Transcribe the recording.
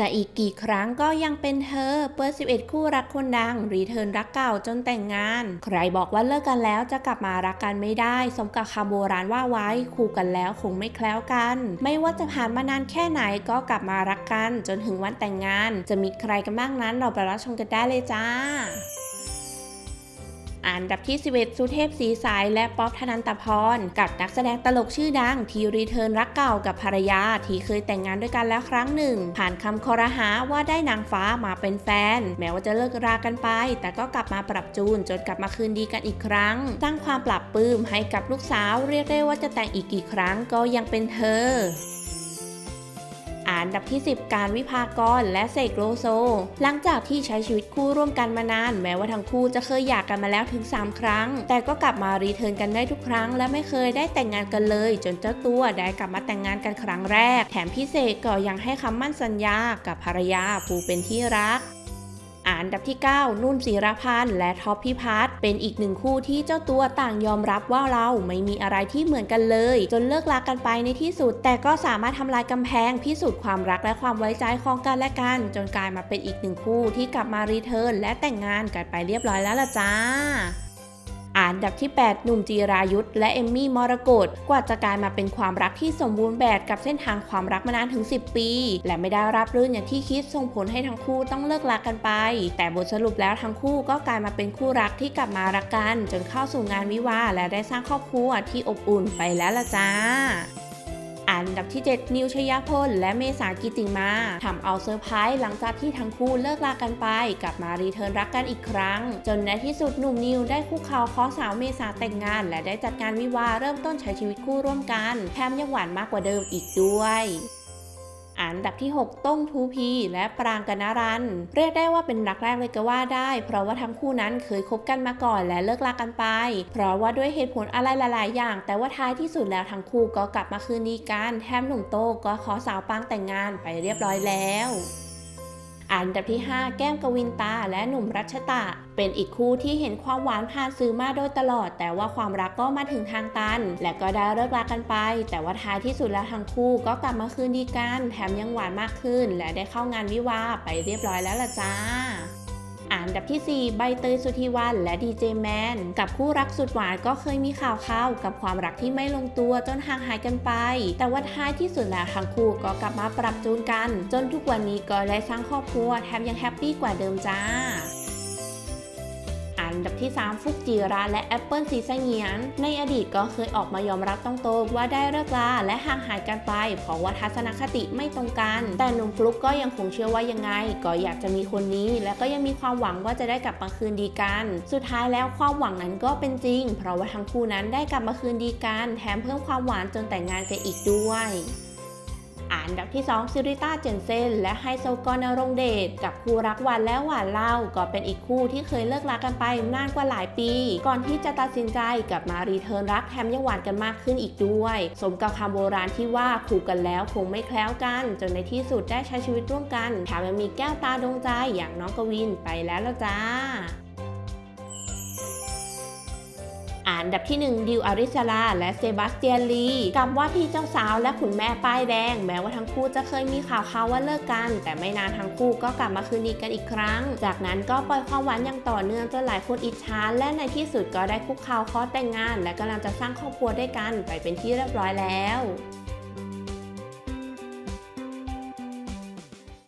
จะอีกกี่ครั้งก็ยังเป็นเธอ เปิด 11 คู่รักคนดัง รีเทิร์นรักเก่าจนแต่งงาน ใครบอกว่าเลิกกันแล้วจะกลับมารักกันไม่ได้ สมกับคำโบราณว่าไว้ คู่กันแล้วคงไม่แคล้วกัน ไม่ว่าจะผ่านมานานแค่ไหนก็กลับมารักกัน จนถึงวันแต่งงาน จะมีใครกันบ้างนั้นเราไปรับชมกันได้เลยจ้า อันดับที่ 11 สุเทพสีสายและป๊อปธนันตพร กับนักแสดงตลกชื่อดัง ที่รีเทิร์นรักเก่ากับภรรยา ที่เคยแต่งงานด้วยกันแล้วครั้งหนึ่ง ผ่านคำคอรหาว่าได้นางฟ้ามาเป็นแฟน แม้ว่าจะเลิกรากันไป แต่ก็กลับมาปรับจูนจนกลับมาคืนดีกันอีกครั้ง สร้างความปรับปลื้มให้กับลูกสาวเรียกได้ว่าจะแต่งอีกกี่ครั้งก็ยังเป็นเธอ อันดับที่ 10 การวิภากรและเสกโลโซ หลังจากที่ใช้ชีวิตคู่ร่วมกันมานาน แม้ว่าทั้งคู่จะเคยหย่ากกันมาแล้วถึง 3 ครั้ง แต่ก็กลับมารีเทิร์นกันได้ทุกครั้ง และไม่เคยได้แต่งงานกันเลย จนเจ้าตัวได้กลับมาแต่งงานกันครั้งแรก แถมพี่เสกก็ยังให้คำมั่นสัญญากับภรรยาผู้เป็นที่รัก อันดับที่ 9 นุ่นศิรพันธ์และท็อปพิพัฒน์เป็นอีกหนึ่งคู่ที่เจ้าตัวต่างยอมรับว่าเราไม่มีอะไรที่เหมือนกันเลย จนเลิกลากันไปในที่สุด แต่ก็สามารถทำลายกำแพง พิสูจน์ความรักและความไว้ใจของกันและกัน จนกลายมาเป็นอีกหนึ่งคู่ที่กลับมารีเทิร์นและแต่งงานกันไปเรียบร้อยแล้วล่ะจ้าานดับที่ 8 หนุ่มจีรายุทธและเอมมี่มรกตกว่าจะกลายมาเป็นความรักที่สมบูรณ์แบบกับเส้นทางความรักมานานถึง 10 ปี และไม่ได้รับรื่นอย่างที่คิดส่งผลให้ทั้งคู่ต้องเลิกรักกันไป แต่บทสรุปแล้วทั้งคู่ก็กลายมาเป็นคู่รักที่กลับมารักกัน จนเข้าสู่งานวิวาและได้สร้างครอบครัวที่อบอุ่นไปแล้วล่ะจ้า อันดับที่ 7 นิวชยพล และเมษากิติมาทำเอาเซอร์ไพรส์หลังจากที่ทั้งคู่เลิกลากันไป กลับมารีเทิร์นรักกันอีกครั้ง จนในที่สุดหนุ่มนิวได้คู่เขาขอสาวเมษาแต่งงาน และได้จัดการวิวาเริ่มต้นใช้ชีวิตคู่ร่วมกันแถมยังหวานมากกว่าเดิมอีกด้วย อันดับที่ 6 ต้งทูพี และปรางกนรัน เรียกได้ว่าเป็นรักแรกเลยก็ว่าได้ เพราะว่าทั้งคู่นั้นเคยคบกันมาก่อนและเลิกลากันไป เพราะว่าด้วยเหตุผลอะไรหลาย ๆ อย่าง แต่ว่าท้ายที่สุดแล้วทั้งคู่ก็กลับมาคืนดีกัน แถมหนุ่มโตก็ขอสาวปรางแต่งงานไปเรียบร้อยแล้ว อันดับที่ 5 แก้มกวินตา และหนุ่มรัชตะ เป็นอีกคู่ที่เห็นความหวานผ่านสื่อมาโดยตลอด แต่ว่าความรักก็มาถึงทางตัน และก็ได้เลิกรากันไป แต่ว่าท้ายที่สุดแล้วทั้งคู่ก็กลับมาคืนดีกัน แถมยังหวานมากขึ้น และได้เข้างานวิวาไปเรียบร้อยแล้วล่ะจ้า อันดับที่ 4 ใบเตยสุธีวันและดีเจแมนกับคู่รักสุดหวานก็เคยมีข่าวข่าวกับความรักที่ไม่ลงตัวจนห่างหายกันไป แต่ว่าท้ายที่สุดแล้วทั้งคู่ก็กลับมาปรับจูนกัน จนทุกวันนี้ก็ได้สร้างครอบครัวแถมยังแฮปปี้กว่าเดิมจ้า ดับที่ 3 ฟุกจีราและแอปเปิลสีซเงียน ในอดีตก็เคยออกมายอมรับตรงๆว่าได้เลิกลาและห่างหายกันไป เพราะว่าทัศนคติไม่ตรงกัน แต่หนุ่มฟลุกก็ยังคงเชื่อว่ายังไง ก็อยากจะมีคนนี้ และก็ยังมีความหวังว่าจะได้กลับมาคืนดีกัน สุดท้ายแล้วความหวังนั้นก็เป็นจริง เพราะว่าทั้งคู่นั้นได้กลับมาคืนดีกัน แถมเพิ่มความหวานจนแต่งงานกันอีกด้วย อันดับที่ 2 ซิริต้าเจนเซนและไฮโซกรนรงเดชกับคู่รักหวานและหวานเล่าก็เป็นอีกคู่ที่เคยเลิกรักกันไปนานกว่าหลายปี ก่อนที่จะตัดสินใจกลับมารีเทิร์นรักแถมยังหวานกันมากขึ้นอีกด้วย สมกับคำโบราณที่ว่าคู่กันแล้วคงไม่แคล้วกัน จนในที่สุดได้ใช้ชีวิตร่วมกันแถมยังมีแก้วตาดวงใจอย่างน้องกวินไปแล้วละจ้า อันดับที่ 1 ดิวอาริสลา และเซบาสเตียนลีกับว่าที่เจ้าสาวและขุนแม่ป้ายแดง แม้ว่าทั้งคู่จะเคยมีข่าวข่าวว่าเลิกกัน แต่ไม่นานทั้งคู่ก็กลับมาคืนดีกันอีกครั้ง จากนั้นก็ปล่อยความหวานอย่างต่อเนื่องจนหลายคนอิจฉาและในที่สุดก็ได้คุกเข่าขอแต่งงาน และกำลังจะสร้างครอบครัวด้วยกันไปเป็นที่เรียบร้อยแล้ว